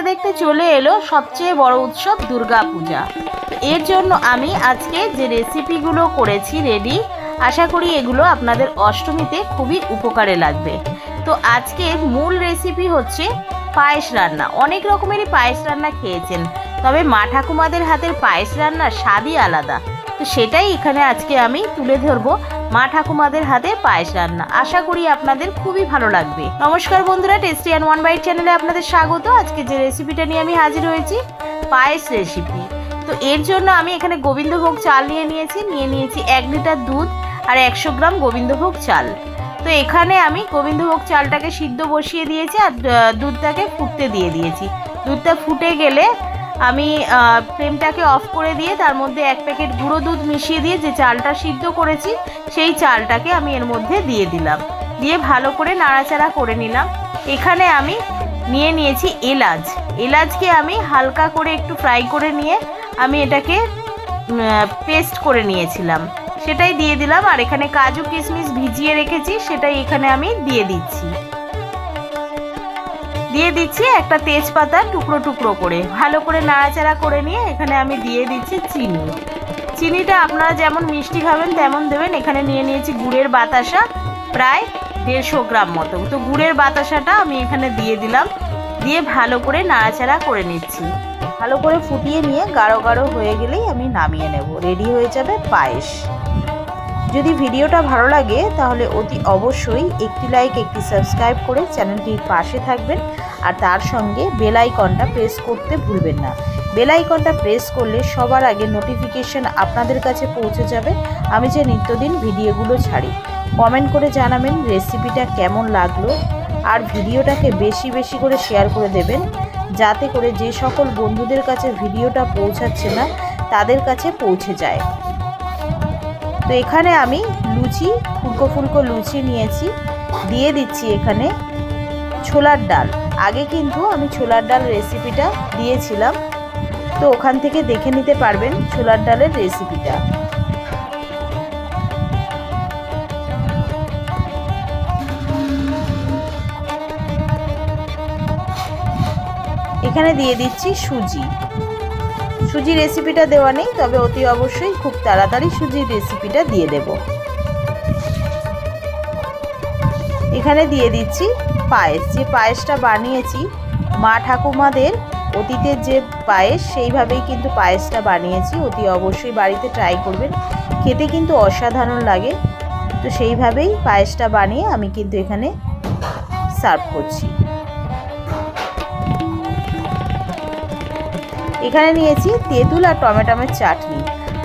দেখতে দেখতে চলে এলো সবচেয়ে বড় উৎসব দুর্গা পূজা এর জন্য আমি আজকে যে রেসিপিগুলো করেছি রেডি আশা করি এগুলো আপনাদের অষ্টমীতে খুবই উপকারে লাগবে। তো আজকের মূল রেসিপি হচ্ছে পায়েস রান্না। অনেক রকমেরই পায়েস রান্না খেয়েছেন, তবে মা ঠাকুমাদের হাতের পায়েস রান্নার স্বাদই আলাদা। তো সেটাই এখানে আজকে আমি তুলে ধরবো। মা ঠাকুমাদের হাতে পায়েস রান্না। আশা করি আপনাদের খুবই ভালো লাগবে। নমস্কার বন্ধুরা টেস্টি অ্যান্ড ওয়ান বাইট চ্যানেলে আপনাদের স্বাগত। আজকে যে রেসিপিটা নিয়ে আমি হাজির হয়েছি, পায়েস রেসিপি তো এর জন্য আমি এখানে গোবিন্দভোগ চাল নিয়ে নিয়েছি। নিয়ে নিয়েছি এক লিটার দুধ আর একশো গ্রাম গোবিন্দভোগ চাল। তো এখানে আমি গোবিন্দভোগ চালটাকে সিদ্ধ বসিয়ে দিয়েছি আর দুধটাকে ফুটতে দিয়ে দিয়েছি। দুধটা ফুটে গেলে আমি ফ্লেমটাকে অফ করে দিয়ে তার মধ্যে এক প্যাকেট গুঁড়ো দুধ মিশিয়ে দিয়ে যে চালটা সিদ্ধ করেছি, সেই চালটাকে আমি এর মধ্যে দিয়ে দিলাম। দিয়ে ভালো করে নাড়াচাড়া করে নিলাম। এখানে আমি নিয়ে নিয়েছি এলাচ। এলাচকে আমি হালকা করে একটু ফ্রাই করে নিয়ে আমি এটাকে পেস্ট করে নিয়েছিলাম। সেটাই দিয়ে দিলাম। আর এখানে কাজু কিশমিশ ভিজিয়ে রেখেছি, সেটাই এখানে আমি দিয়ে দিচ্ছি। দিয়ে দিচ্ছি একটা তেজপাতা টুকরো টুকরো করে। ভালো করে নাড়াচাড়া করে নিয়ে এখানে আমি দিয়ে দিচ্ছি চিনি। চিনিটা আপনারা যেমন মিষ্টি খাবেন তেমন দেবেন। এখানে নিয়ে নিয়েছি গুড়ের বাতাসা প্রায় দেড়শো গ্রাম মতো। তো গুড়ের বাতাসাটা আমি এখানে দিয়ে দিলাম। দিয়ে ভালো করে নাড়াচাড়া করে নিচ্ছি। ভালো করে ফুটিয়ে নিয়ে গাঢ় গাঢ় হয়ে গেলেই আমি নামিয়ে নেব। রেডি হয়ে যাবে পায়েস। যদি ভিডিওটা ভালো লাগে, তাহলে অতি অবশ্যই একটি লাইক একটি সাবস্ক্রাইব করে চ্যানেলটির পাশে থাকবেন। আর তার সঙ্গে বেল আইকনটা প্রেস করতে ভুলবেন না। বেল আইকনটা প্রেস করলে সবার আগে নোটিফিকেশন আপনাদের কাছে পৌঁছে যাবে। আমি যে নিত্যদিন ভিডিওগুলো ছাড়ি কমেন্ট করে জানাবেন রেসিপিটা কেমন লাগল আর ভিডিওটাকে বেশি বেশি করে শেয়ার করে দেবেন। যাতে করে যে সকল বন্ধুদের কাছে ভিডিওটা পৌঁছাচ্ছে না, তাদের কাছে পৌঁছে যায়। তো এখানে আমি লুচি, ফুলকো ফুলকো লুচি নিয়েছি। দিয়ে দিচ্ছি এখানে ছোলার ডাল। আগে কিন্তু আমি ছোলার ডাল রেসিপিটা দিয়েছিলাম। তো ওখান থেকে দেখে নিতে পারবেন ছোলার ডালের রেসিপিটা এখানে দিয়ে দিচ্ছি সুজি। সুজি রেসিপিটা দেওয়া নেই, তবে অতি অবশ্যই খুব তাড়াতাড়ি সুজির রেসিপিটা দিয়ে দেব। এখানে দিয়ে দিচ্ছি পায়েস। যে পায়েসটা বানিয়েছি, মা ঠাকুমাদের অতীতের যে পায়েস, সেইভাবেই কিন্তু পায়েসটা বানিয়েছি। অতি অবশ্যই বাড়িতে ট্রাই করবেন। খেতে কিন্তু অসাধারণ লাগে। তো সেইভাবেই পায়েসটা বানিয়ে আমি কিন্তু এখানে সার্ভ করছি। এখানে নিয়েছি তেঁতুল আর টমেটোমের চাটনি।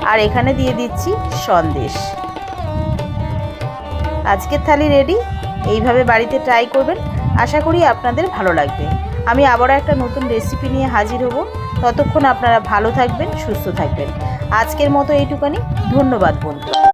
আর এখানে দিয়ে দিচ্ছি সন্দেশ। আজকের থালি রেডি এইভাবে বাড়িতে ট্রাই করবেন। আশা করি আপনাদের ভালো লাগবে। আমি আবারও একটা নতুন রেসিপি নিয়ে হাজির হব। ততক্ষণ আপনারা ভালো থাকবেন, সুস্থ থাকবেন। আজকের মতো এইটুকানি। ধন্যবাদ বন্ধু।